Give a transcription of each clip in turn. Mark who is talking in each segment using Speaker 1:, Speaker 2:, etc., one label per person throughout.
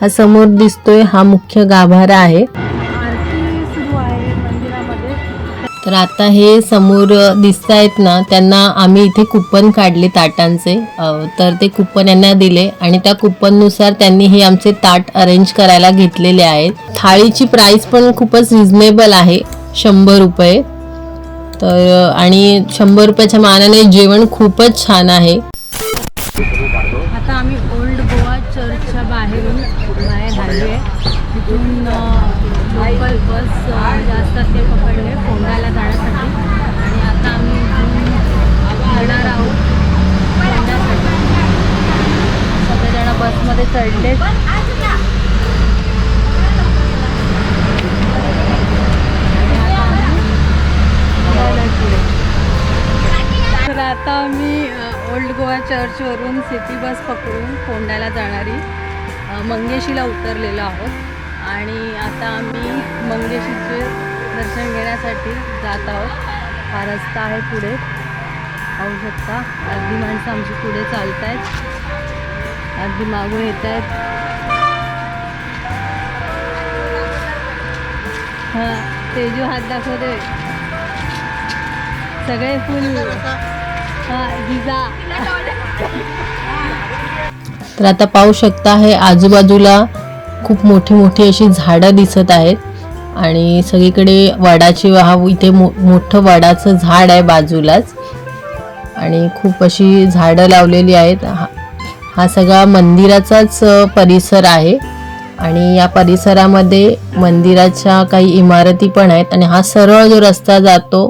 Speaker 1: हा समोर दिसतोय हा मुख्य गाभारा आहे. तर आता हे समोर दिसत आहेत ना त्यांना आम्ही इथे कुपन काढले ताटांचे. तर ते कुपन यांना दिले आणि त्या कुपननुसार त्यांनी हे आमचे ताट अरेंज करायला घेतलेले आहेत. थाळीची प्राइस पण खूपच रिझनेबल आहे शंभर रुपये. तर आणि शंभर रुपयाच्या मानाने जेवण खूपच छान आहे.
Speaker 2: आता आम्ही ओल्ड गोवा चर्चच्या बाहेरून बाहेर आलो आहे. तिथून लोकल बस जास्त जे असतात ते पकडले फोंडाला जाण्यासाठी. आणि आता आम्ही येणार आहोत फोंड्यासाठी. सगळेजण बसमध्ये चढले. तर आता आम्ही ओल्ड गोवा चर्चवरून सिटी बस पकडून कोंडाला जाणारी मंगेशीला उतरलेलो आहोत. आणि आता आम्ही मंगेशीचे दर्शन घेण्यासाठी जात आहोत. हा रस्ता आहे पुढे. पाहू शकता अर्धी माणसं आमची पुढे चालत आहेत अगदी मागून येत आहेत हां तेजू हात दाखवते सगळे फुल.
Speaker 1: तर आता पाहू शकता हे आजूबाजूला खूप मोठी मोठी अशी झाडं दिसत आहेत. आणि सगळीकडे वडाची हा इथे मो मोठं वडाचं झाड आहे बाजूलाच. आणि खूप अशी झाडं लावलेली आहेत. हा हा सगळा मंदिराचाच परिसर आहे. आणि या परिसरामध्ये मंदिराच्या काही इमारती पण आहेत. आणि हा सरळ जो रस्ता जातो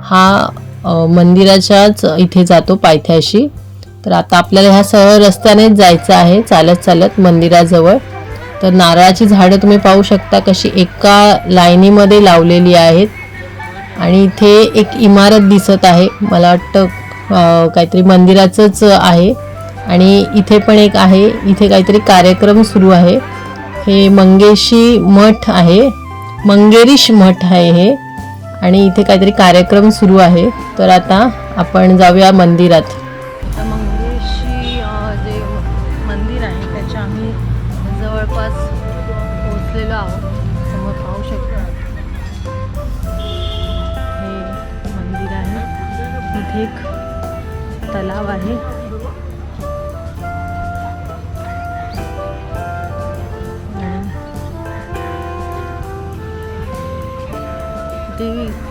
Speaker 1: हा मंदिराच्याच इथे जातो पायथ्याशी. तर आता आपल्याला ह्या सरळ रस्त्यानेच जायचं आहे चालत चालत मंदिराजवळ. तर नारळाची झाडं तुम्ही पाहू शकता कशी एका लाईनीमध्ये लावलेली आहेत. आणि इथे एक इमारत दिसत आहे मला वाटतं काहीतरी मंदिराचंच आहे. आणि इथे पण एक आहे इथे काहीतरी कार्यक्रम सुरू आहे. हे मंगेशी मठ आहे. मंगेरीश मठ आहे हे. आणि इथे काहीतरी कार्यक्रम सुरू आहे. तर आता आपण जाऊया मंदिरात.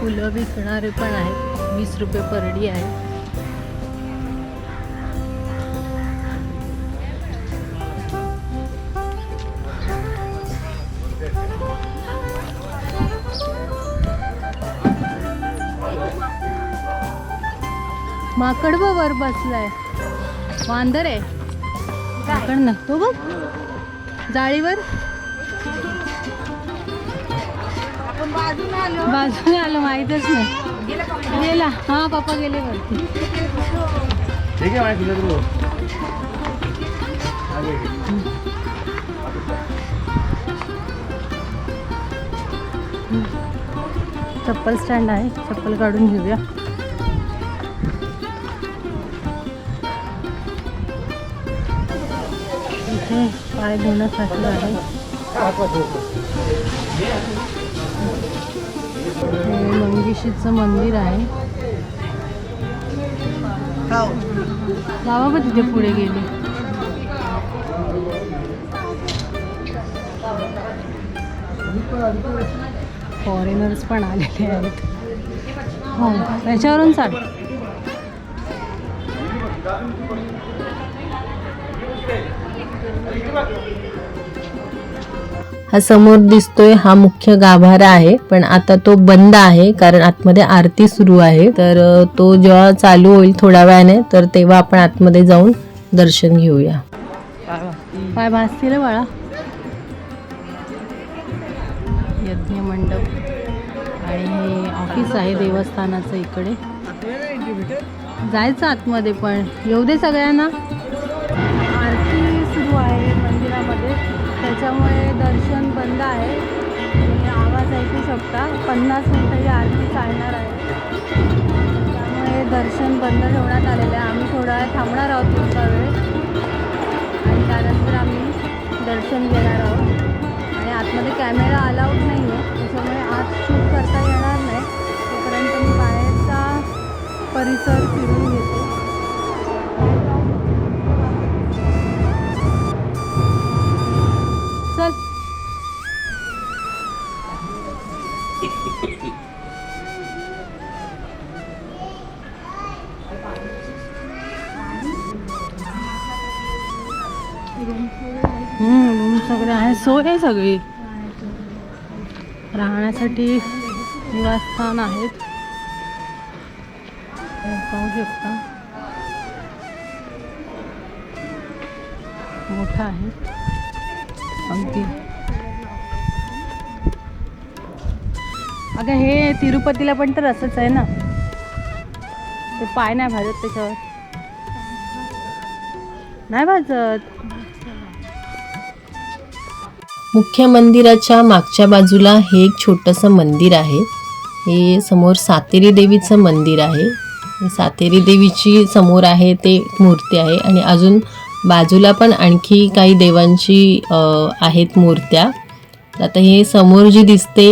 Speaker 2: फुलं विकणारे पण आहेत. वीस रुपये परडी आहे. माकड वर बसलाय. वांदर आहे. माकड नसतो बघ. जाळीवर? बाजूने आलो. माहीतच नाही. गेला हा पप्पा गेले वरती.
Speaker 3: है
Speaker 2: चप्पल स्टँड आहे. चप्पल काढून घेऊया. पाय धुण्यासाठी आहे. हे मंगेशीचं मंदिर आहे. बाबा पण तिथे पुढे गेले. फॉरेनर्स पण आलेले आहेत. हो त्याच्यावरून चाल.
Speaker 1: हा समोर दिसतोय हा मुख्य गाभारा आहे पण आता तो बंद आहे कारण आतमध्ये आरती सुरू आहे. तर तो जेव्हा चालू होईल थोड्या वेळाने तर तेव्हा आपण आतमध्ये जाऊन दर्शन घेऊया.
Speaker 2: पाय भासतील बाळा. यज्ञ मंडप आणि हे ऑफिस आहे देवस्थानाचं इकडे. जायचं आतमध्ये पण. येऊ दे सगळ्यांना. आरती सुरू आहे मंदिरामध्ये. त्याच्यामुळे आवाज शकता. पन्नास मिनटं ही आरती चालणार आहे. त्यामुळे दर्शन बंद ठेवण्यात आलेलं आहे. आम्ही थोडा थांबणार आहोत तुमचा वेळ. आणि त्यानंतर आम्ही दर्शन घेणार आहोत. आणि आतमध्ये कॅमेरा अलाउड नाही आहे त्याच्यामुळे आत शूट करता येणार नाही. तोपर्यंत मी बाहेरचा परिसर फिरून घेतो. सोय आहे सगळी. राहण्यासाठी निवासस्थान आहेत. पाहू शकता. मोठा आहे. अगदी. अगं हे तिरुपतीला पण तर असंच आहे ना? ते पाय नाही भाजत त्याच्यावर. नाही भाजत.
Speaker 1: मुख्य मंदिराच्या मागच्या बाजूला हे एक छोटंसं मंदिर आहे. हे समोर सातेरी देवीचं मंदिर आहे. सातेरी देवीची समोर आहे ते मूर्ती आहे आणि अजून बाजूला पण आणखी काही देवांची आहेत मूर्त्या. आता हे समोर जी दिसते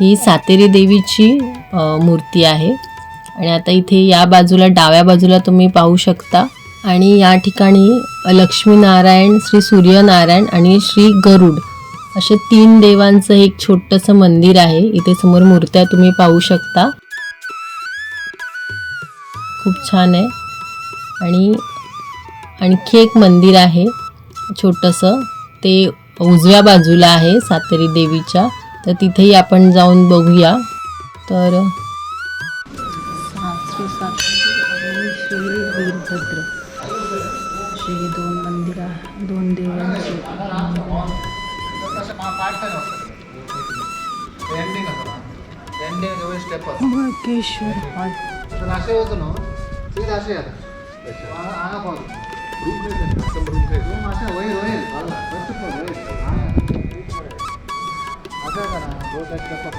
Speaker 1: ही सातेरी देवीची मूर्ती आहे. आणि आता इथे या बाजूला डाव्या बाजूला तुम्ही पाहू शकता. आणि या ठिकाणी लक्ष्मीनारायण श्री सूर्यनारायण आणि श्री गरुड असे तीन देवांचं एक छोटंसं मंदिर आहे. इथे समोर मूर्त्या तुम्ही पाहू शकता. खूप छान आहे. आणि आणखी एक मंदिर आहे. छोटंसं. ते उजव्या बाजूला आहे सातेरी देवीच्या. तर तिथेही आपण जाऊन बघूया. तर
Speaker 3: एंडिंग जवळ स्टेप
Speaker 2: मळकेश्वर हॉल
Speaker 3: तर असे होतं ना ते असे आता. आगा पाहू. रूम खायचं रूम खायचं रूम अशा होईल होईल फक्त पण होईल असं करा दोन एक step up.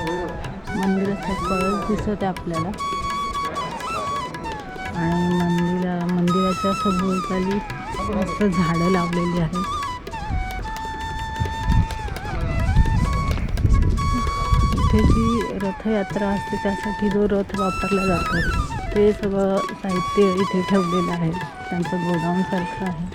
Speaker 3: होईल
Speaker 2: मंदिराचा कळस दिसत आहे आपल्याला. आणि मंदिरा मंदिराच्या सभोवताली मस्त झाडं लावलेली आहेत. रथयात्रा असते त्यासाठी जो रथ वापरला जातो ते सगळं साहित्य इथे ठेवलेलं आहे. त्यांचं गोडाऊनसारखं आहे.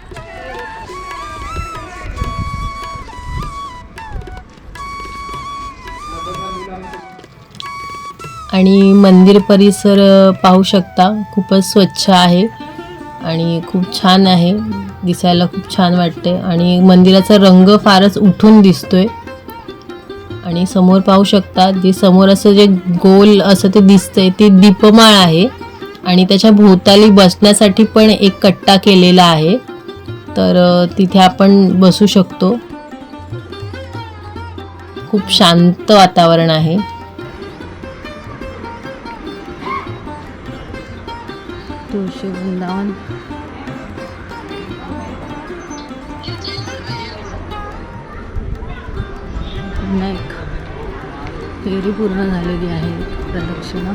Speaker 1: आणि मंदिर परिसर पाहू शकता. खूपच स्वच्छ आहे आणि खूप छान आहे. दिसायला खूप छान वाटते आणि मंदिराचा रंग फारच उठून दिसतोय. आणि समोर पाहू शकता जे समोर असं जे गोल असं ते दिसतंय ते दीपमाळ आहे. आणि त्याच्या भोवताली बसण्यासाठी पण एक कट्टा केलेला आहे. तर तिथे आपण बसू शकतो. खूप शांत वातावरण आहे.
Speaker 2: तुळशी वृंदावन. पुन्हा फेरी पूर्ण झालेली आहे प्रदक्षिणा.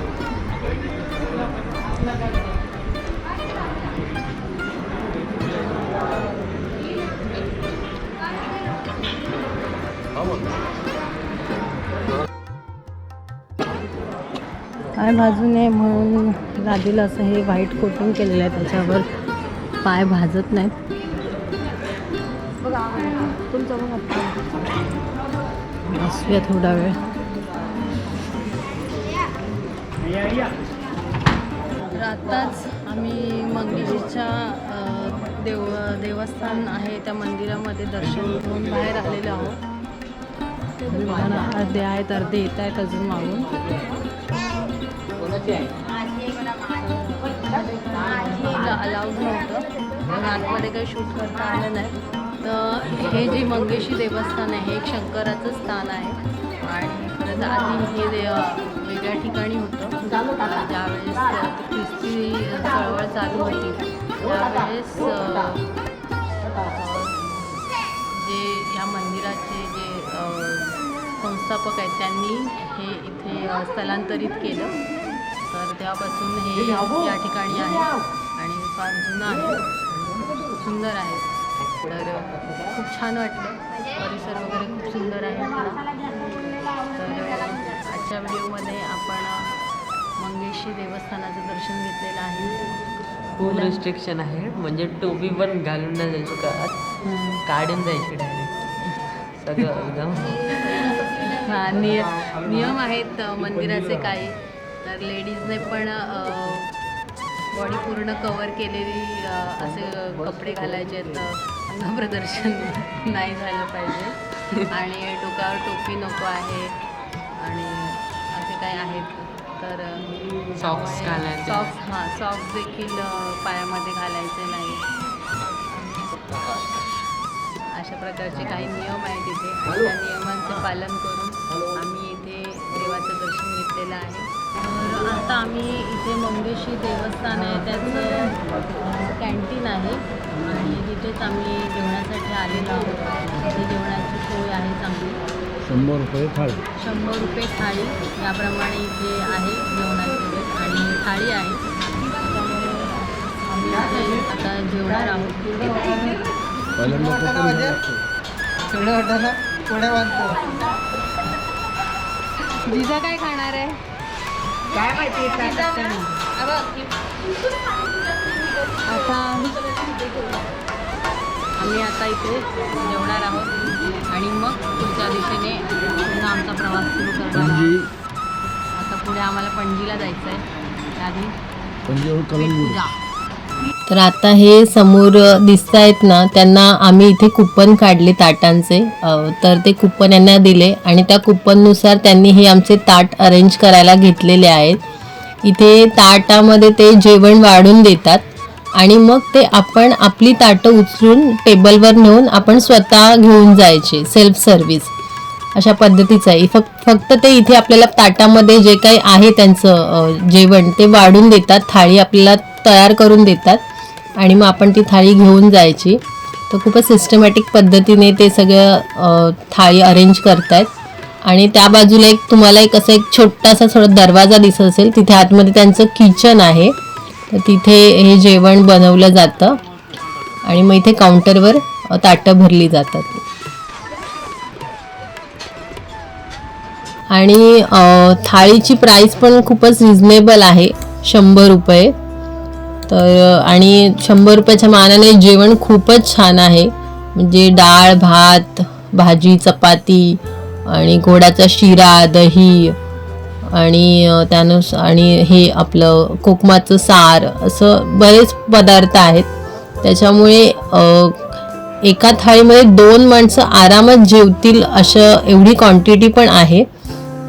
Speaker 2: पाय भाजू नये म्हणून दादीला असं हे व्हाईट कोटिंग केलेलं आहे त्याच्यावर. पाय भाजत नाहीत. बसूया थोडा वेळ. तर आत्ताच आम्ही मंगेशीच्या देव देवस्थान आहे त्या मंदिरामध्ये दर्शन घेऊन बाहेर आलेलो आहोत. अर्धे आहेत अर्धे येत आहेत अजून मागून. अलाउड नव्हतं. आतमध्ये काही शूट करता आलं नाही. तर हे जे मंगेशी देवस्थान आहे हे एक शंकराचं स्थान आहे. आणि परत आधी हे देव वेगळ्या ठिकाणी होतं. ज्यावेळेस ख्रिस्ती चळवळ चालू होती त्यावेळेस जे या मंदिराचे जे संस्थापक आहेत त्यांनी हे इथे स्थलांतरित केलं. तर तेव्हापासून हे या ठिकाणी आहे. आणि फार जुनं आहे. खूप सुंदर आहे. तर खूप छान वाटलं. परिसर वगैरे खूप सुंदर आहे. तर आजच्या व्हिडिओमध्ये मंगेशी देवस्थानाचं दर्शन घेतलेलं आहे.
Speaker 4: खूप रिस्ट्रिक्शन आहे. म्हणजे टोपी पण घालून नाही जायची का? काढून जायची डायरेक्ट सगळं एकदम.
Speaker 2: हा निय नियम आहेत मंदिराचे काही. तर लेडीजने पण बॉडी पूर्ण कवर केलेली असे कपडे घालायचे आहेत अंगप्रदर्शन नाही झालं पाहिजे. आणि डोक्यावर टोपी नको आहे. आणि असे काही आहेत. तर
Speaker 4: Socks घालायचे.
Speaker 2: सॉक्स हां सॉक्स देखील पायामध्ये घालायचे नाही. अशा प्रकारचे काही नियम आहेत इथे. आणि त्या नियमांचे पालन करून आम्ही इथे देवाचं दर्शन घेतलेलं आहे. तर आता आम्ही इथे मंगेशी देवस्थान आहे. त्याचं कॅन्टीन आहे. आणि तिथेच आम्ही जेवणासाठी आलेलो आहोत. इथे जेवणाची सोय आहे चांगली.
Speaker 3: शंभर रुपये थाळी.
Speaker 2: शंभर रुपये थाळी. याप्रमाणे इथे आहे जेवणाची आणि थाळी आहे. आम्ही आता जेवणार आहोत. जिजा काय खाणार आहे? काय माहिती आता? आम्ही आता इथे जेवणार आहोत. आणि मग पुढच्या दिशेने पुन्हा आमचा प्रवास सुरू करणार आहोत. आता पुढे आम्हाला पणजीला जायचं आहे त्याआधी
Speaker 1: तर आता हे समोर दिसत आहेत ना त्यांना आम्ही इथे कुपन काढले ताटांचे. तर ते कुपन यांना दिले आणि त्या कुपननुसार त्यांनी हे आमचे ताट अरेंज करायला घेतलेले आहेत. इथे ताटामध्ये ते जेवण वाढून देतात. आणि मग ते आपण आपली ताटं उचलून टेबलवर नेऊन आपण स्वतः घेऊन जायचे सेल्फ सर्व्हिस अशा पद्धतीचं आहे. फक्त फक्त ते इथे आपल्याला ताटामध्ये जे काही आहे त्यांचं जेवण ते वाढून देतात थाळी आपल्याला तयार करून देतात आणि मग आपण ती थाळी घेऊन जायची. तर खूपच सिस्टमॅटिक पद्धतीने ते सगळं थाळी अरेंज करतायत. आणि त्या बाजूला एक तुम्हाला एक असं एक छोटासा थोडा दरवाजा दिसत असेल तिथे आतमध्ये त्यांचं किचन आहे. तर तिथे हे जेवण बनवलं जातं. आणि मग इथे काउंटरवर ताटं भरली जातात. आणि थाळीची प्राईस पण खूपच रिझनेबल आहे. शंभर रुपये. तर आणि शंभर रुपयाच्या मानाने जेवण खूपच छान आहे. म्हणजे डाळ भात भाजी चपाती आणि घोडाचा शिरा दही आणि त्यानुस आणि हे आपलं कोकमाचं सार असं बरेच पदार्थ आहेत. त्याच्यामुळे एका थाळीमध्ये दोन माणसं आरामात जेवतील असं एवढी क्वांटिटी पण आहे.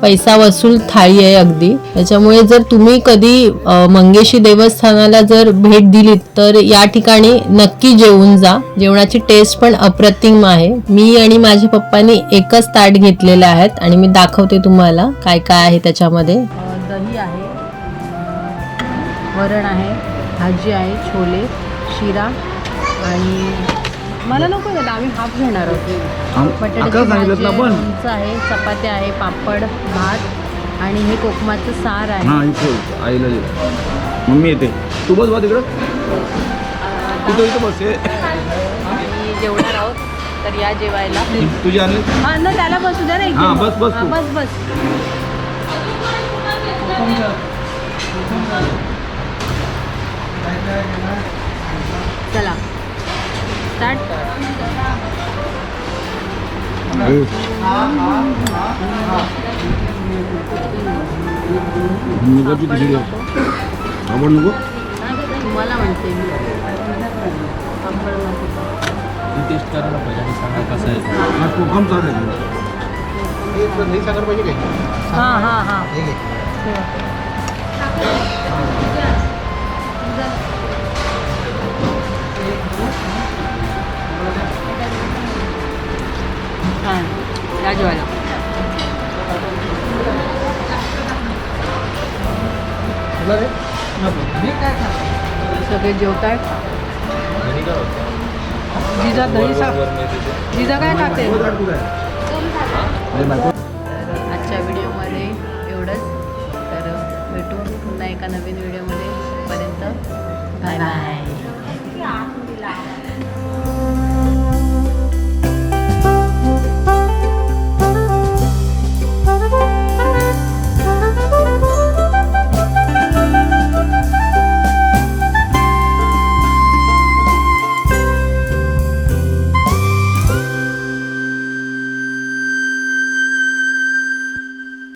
Speaker 1: पैसा वसूल थाळी आहे अगदी. त्याच्यामुळे जर तुम्ही कधी मंगेशी देवस्थानाला जर भेट दिलीत तर या ठिकाणी नक्की जेवून जा. जेवणाची टेस्ट पण अप्रतिम आहे. मी आणि माझ्या पप्पानी एकच ताट घेतलेले आहेत आणि मी दाखवते तुम्हाला काय काय आहे त्याच्यामध्ये.
Speaker 2: दही आहे वरण आहे भाजी आहे छोले शिरा आणि मला नको दादा आम्ही हाफ घेणार आहोत. बटाट्याची भाजी आहे, लोणचं आहे चपात्या आहे पापड भात आणि हे कोकमाचं सार आहे.
Speaker 5: हां इथे आईला दे. मम्मी येते. तू बस बा तिकडं. तिथं इथं बस हे.
Speaker 2: आम्ही जेवणार आहोत तर या जेवायला.
Speaker 5: तुझी आणली?
Speaker 2: हा न त्याला बसू द्या ना.
Speaker 5: हा, बस, बस
Speaker 2: हा,
Speaker 5: तू.
Speaker 2: बस बस. चला. स्टार्ट.
Speaker 5: नको खिचडी आपण नको?
Speaker 2: तुम्हाला म्हणते मी. पापड नको.
Speaker 4: टेस्ट करायला पाहिजे. आणि सांगा कसं आहे
Speaker 5: हा कोकम
Speaker 3: हे साखर पाहिजे काय?
Speaker 2: हा हा हा.
Speaker 3: हे घे. रे?
Speaker 2: सगळे जेवतायत जिजा दही सा जिजा काय खाते? आजच्या व्हिडिओमध्ये एवढंच. तर भेटू पुन्हा एका नवीन व्हिडिओमध्ये. पर्यंत बाय बाय